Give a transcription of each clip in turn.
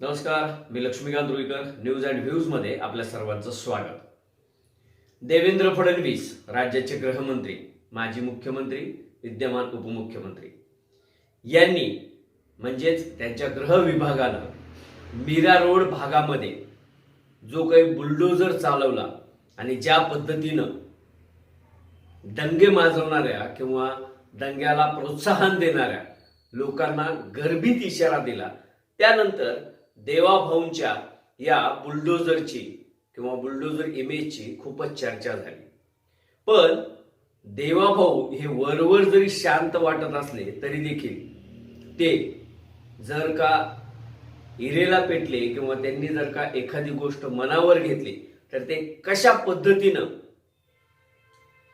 नमस्कार मी Laxmikant Ruikar news and व्ह्यूजमध्ये आपल्या सर्वांचं स्वागत. देवेंद्र फडणवीस राज्याचे गृहमंत्री माजी मुख्यमंत्री विद्यमान उपमुख्यमंत्री. यांनी म्हणजेच त्यांच्या गृह विभागानं मीरा रोड भागामध्ये जो काही बुलडोजर चालवला आणि ज्या पद्धतीनं दंगे माजवणाऱ्या किंवा दंग्याला प्रोत्साहन देणाऱ्या लोकांना गर्भित इशारा दिला त्यानंतर देवाभाऊंच्या या बुलडोजरची किंवा बुलडोजर इमेजची खूपच चर्चा झाली. पण देवाभाऊ हे वरवर जरी शांत वाटत असले तरी देखील ते जर का इरेला पेटले किंवा त्यांनी जर का एखादी गोष्ट मनावर घेतली तर ते कशा पद्धतीनं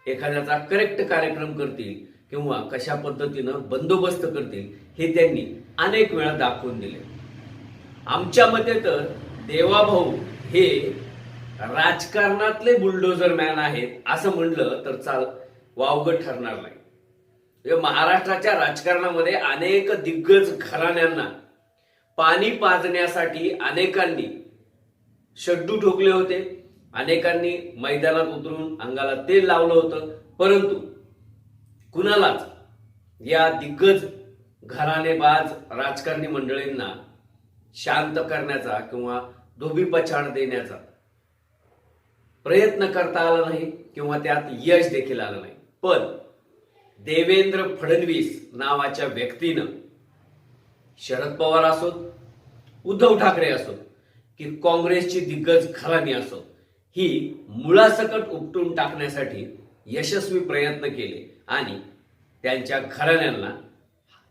एखाद्याचा करेक्ट कार्यक्रम करतील किंवा कशा पद्धतीनं बंदोबस्त करतील हे त्यांनी अनेक वेळा दाखवून दिले. आमच्या मते तर देवाभाऊ हे राजकारणातले बुलडोजर मॅन आहेत असं म्हणलं तर चाल वावग ठरणार नाही. म्हणजे महाराष्ट्राच्या राजकारणामध्ये अनेक दिग्गज घराण्यांना पाणी पाजण्यासाठी अनेकांनी शड्डू ठोकले होते. अनेकांनी मैदानात उतरून अंगाला तेल लावलं होतं. परंतु कुणालाच या दिग्गज घराणेबाज राजकारणी मंडळींना शांत करण्याचा किंवा धोबीपछाड देण्याचा प्रयत्न करता आला नाही किंवा त्यात यश देखील आलं नाही. पण देवेंद्र फडणवीस नावाच्या व्यक्तीनं शरद पवार असोत उद्धव ठाकरे असोत की काँग्रेसची दिग्गज घराणी असोत ही मुळासकट उपटून टाकण्यासाठी यशस्वी प्रयत्न केले आणि त्यांच्या घराण्यांना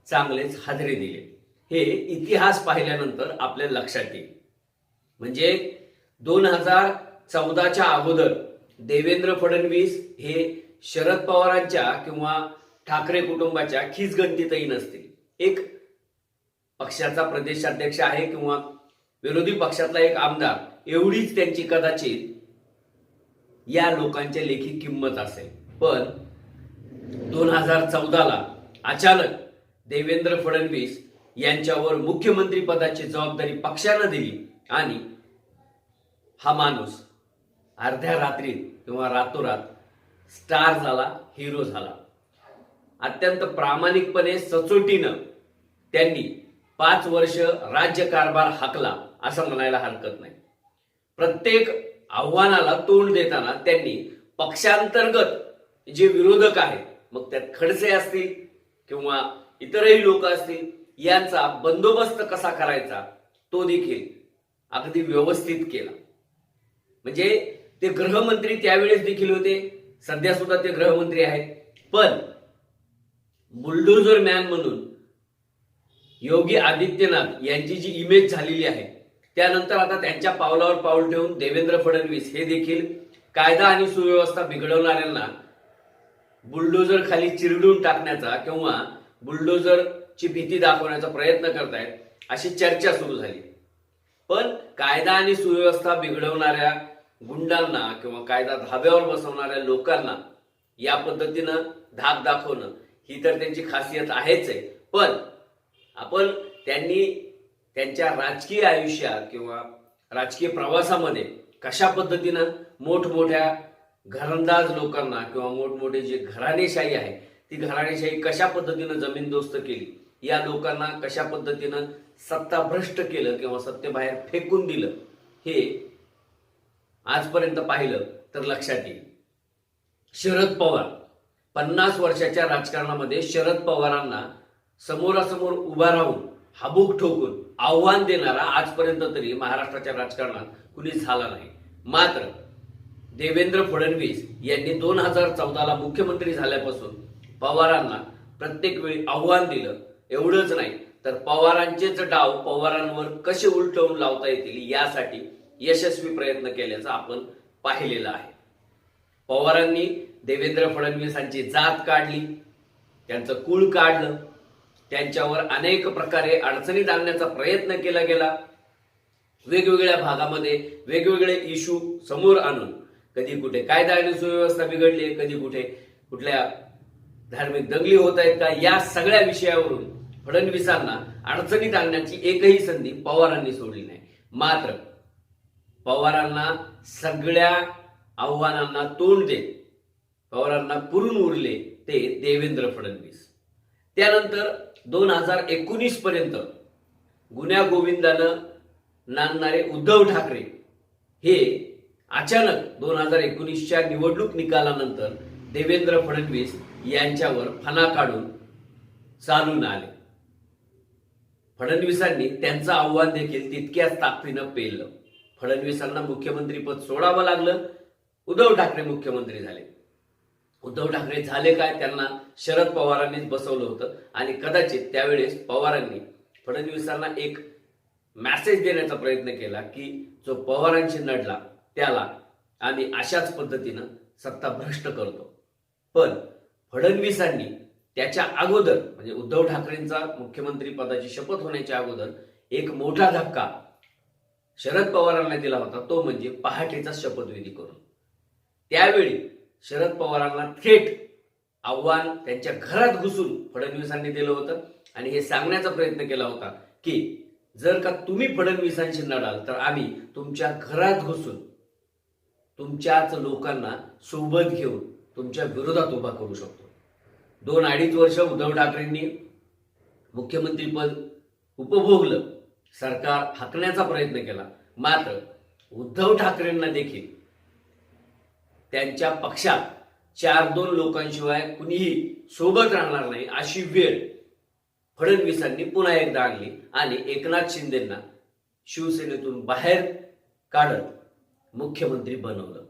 चांगलेच हादरे दिले. हे इतिहास पाहिल्यानंतर आपल्या लक्षात येईल. म्हणजे दोन हजार चौदाच्या अगोदर देवेंद्र फडणवीस हे शरद पवारांच्या किंवा ठाकरे कुटुंबाच्या खिचगंतीतही नसतील. एक पक्षाचा प्रदेशाध्यक्ष आहे किंवा विरोधी पक्षातला एक आमदार एवढीच त्यांची कदाचित या लोकांच्या लेखी किंमत असेल. पण दोन हजार चौदाला अचानक देवेंद्र फडणवीस यांच्यावर मुख्यमंत्री पदाची जबाबदारी पक्षानं दिली. आणि हा माणूस अर्ध्या रात्रीत किंवा रातोरात स्टार झाला हिरो झाला. अत्यंत प्रामाणिकपणे सचोटीनं त्यांनी पाच वर्ष राज्यकारभार हाकला असं म्हणायला हरकत नाही. प्रत्येक आव्हानाला तोंड देताना त्यांनी पक्षांतर्गत जे विरोधक आहेत मग त्यात खडसे असतील किंवा इतरही लोक असतील यांचा बंदोबस्त कसा करायचा तो देखील अगदी व्यवस्थित केला. म्हणजे ते गृहमंत्री त्यावेळेस देखील होते सध्या सुद्धा ते गृहमंत्री आहेत. पण बुलडोजर मॅन म्हणून योगी आदित्यनाथ यांची जी इमेज झालेली आहे त्यानंतर आता त्यांच्या पावलावर पाऊल ठेवून देवेंद्र फडणवीस हे देखील कायदा आणि सुव्यवस्था बिघडवणाऱ्यांना बुलडोजर खाली चिरडून टाकण्याचा किंवा ची भीती दाखवण्याचा प्रयत्न करतायत अशी चर्चा सुरू झाली. पण कायदा आणि सुव्यवस्था बिघडवणाऱ्या गुंडांना किंवा कायदा धाब्यावर बसवणाऱ्या लोकांना या पद्धतीनं धाक दाखवणं ही तर त्यांची खासियत आहेच आहे. पण आपण त्यांनी त्यांच्या राजकीय आयुष्यात किंवा राजकीय प्रवासामध्ये कशा पद्धतीनं मोठमोठ्या घरंदाज लोकांना किंवा मोठमोठे जे घराणेशाही आहे ती घराणेशाही कशा पद्धतीनं जमीनदोस्त केली? या लोकांना कशा पद्धतीनं सत्ता भ्रष्ट केलं किंवा सत्तेबाहेर फेकून दिलं हे आजपर्यंत पाहिलं तर लक्षात येईल. शरद पवार पन्नास वर्षाच्या राजकारणामध्ये शरद पवारांना समोरासमोर उभा राहून हाबूक ठोकून आव्हान देणारा आजपर्यंत तरी महाराष्ट्राच्या राजकारणात कुणी झाला नाही. मात्र देवेंद्र फडणवीस यांनी दोन हजार चौदाला मुख्यमंत्री झाल्यापासून पवारांना प्रत्येक वेळी आव्हान दिलं. एवढंच नाही तर पवारांचेच डाव पवारांवर कसे उलटवून लावता येतील यासाठी यशस्वी प्रयत्न केल्याचं आपण पाहिलेलं आहे. पवारांनी देवेंद्र फडणवीसांची जात काढली त्यांचं कुळ काढलं त्यांच्यावर अनेक प्रकारे अडचणीत आणण्याचा प्रयत्न केला गेला. वेगवेगळ्या भागामध्ये वेगवेगळे इशू समोर आणून कधी कुठे कायदा आणि सुव्यवस्था बिघडली आहे, कधी कुठे कुठल्या धार्मिक दंगली होत आहेत का? या सगळ्या विषयावरून फडणवीसांना अडचणीत आणण्याची एकही संधी पवारांनी सोडली नाही. मात्र पवारांना सगळ्या आव्हानांना तोंड देत पवारांना पुरून उरले ते देवेंद्र फडणवीस. त्यानंतर दोन हजार एकोणीस पर्यंत गुन्ह्या गोविंदानं नांदणारे उद्धव ठाकरे हे अचानक दोन हजार एकोणीसच्या निवडणूक निकालानंतर देवेंद्र फडणवीस यांच्यावर फणा काढून चालून आले. फडणवीसांनी त्यांचं आव्हान देखील तितक्याच ताकदीनं पेललं. फडणवीसांना मुख्यमंत्रीपद सोडावं लागलं. उद्धव ठाकरे मुख्यमंत्री झाले. उद्धव ठाकरे झाले काय? त्यांना शरद पवारांनीच बसवलं होतं. आणि कदाचित त्यावेळेस पवारांनी फडणवीसांना एक मॅसेज देण्याचा प्रयत्न केला की जो पवारांशी नडला त्याला आम्ही अशाच पद्धतीनं सत्ता भ्रष्ट करतो. पण फडणवीसांनी त्याच्या अगोदर म्हणजे उद्धव ठाकरेंचा मुख्यमंत्री पदाची शपथ होण्याच्या अगोदर एक मोठा धक्का शरद पवारांना दिला होता तो म्हणजे पहाटेचा शपथविधी करून. त्यावेळी शरद पवारांना थेट आव्हान त्यांच्या घरात घुसून फडणवीसांनी दिलं होतं आणि हे सांगण्याचा प्रयत्न केला होता की जर का तुम्ही फडणवीसांशी लढाल तर आम्ही तुमच्या घरात घुसून तुमच्याच लोकांना सोबत घेऊन तुमच्या विरोधात उभा करू शकतो. दोन अडीच वर्ष उद्धव ठाकरेंनी मुख्यमंत्रीपद उपभोगलं सरकार हाकण्याचा प्रयत्न केला. मात्र उद्धव ठाकरेंना देखील त्यांच्या पक्षात चार दोन लोकांशिवाय कुणीही सोबत राहणार नाही अशी वेळ फडणवीसांनी पुन्हा एकदा आणली आणि एकनाथ शिंदेंना शिवसेनेतून बाहेर काढत मुख्यमंत्री बनवलं.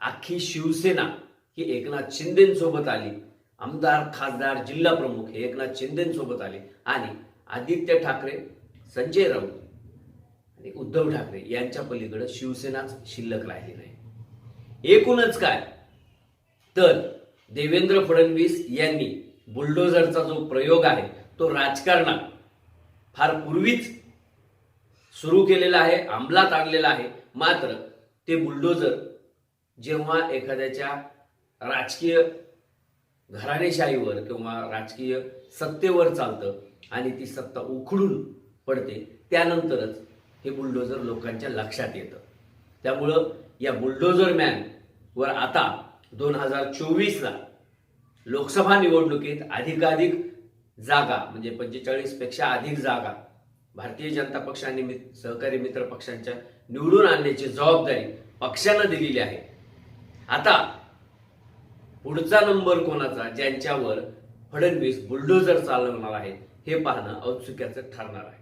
अख्खी शिवसेना ही एकनाथ शिंदेसोबत आली. आमदार खासदार जिल्हा प्रमुख हे एकनाथ शिंदेसोबत आले. आणि आदित्य ठाकरे संजय राऊत आणि उद्धव ठाकरे यांच्या पलीकडे शिवसेनाच शिल्लक राहिली नाही. एकूणच काय? तर देवेंद्र फडणवीस यांनी बुलडोझरचा जो प्रयोग आहे तो राजकारणात फार पूर्वीच सुरू केलेला आहे अंमलात आणलेला आहे. मात्र ते बुलडोझर जेव्हा एखाद्याच्या राजकीय घराणेशाहीवर किंवा राजकीय सत्तेवर चालतं आणि ती सत्ता उखडून पडते त्यानंतरच हे बुलडोझर लोकांच्या लक्षात येतं. त्यामुळं या बुलडोझर मॅन वर आता दोन हजार चोवीसला लोकसभा निवडणुकीत अधिकाधिक जागा म्हणजे पंचेचाळीसपेक्षा अधिक जागा भारतीय जनता पक्ष आणि मित- सहकारी मित्र पक्षांच्या निवडून आणण्याची जबाबदारी पक्षानं दिलेली आहे. आता पुढचा नंबर कोणाचा? ज्यांच्यावर फडणवीस बुलडोझर चालवणार आहेत हे पाहणं औत्सुक्याचं ठरणार आहे.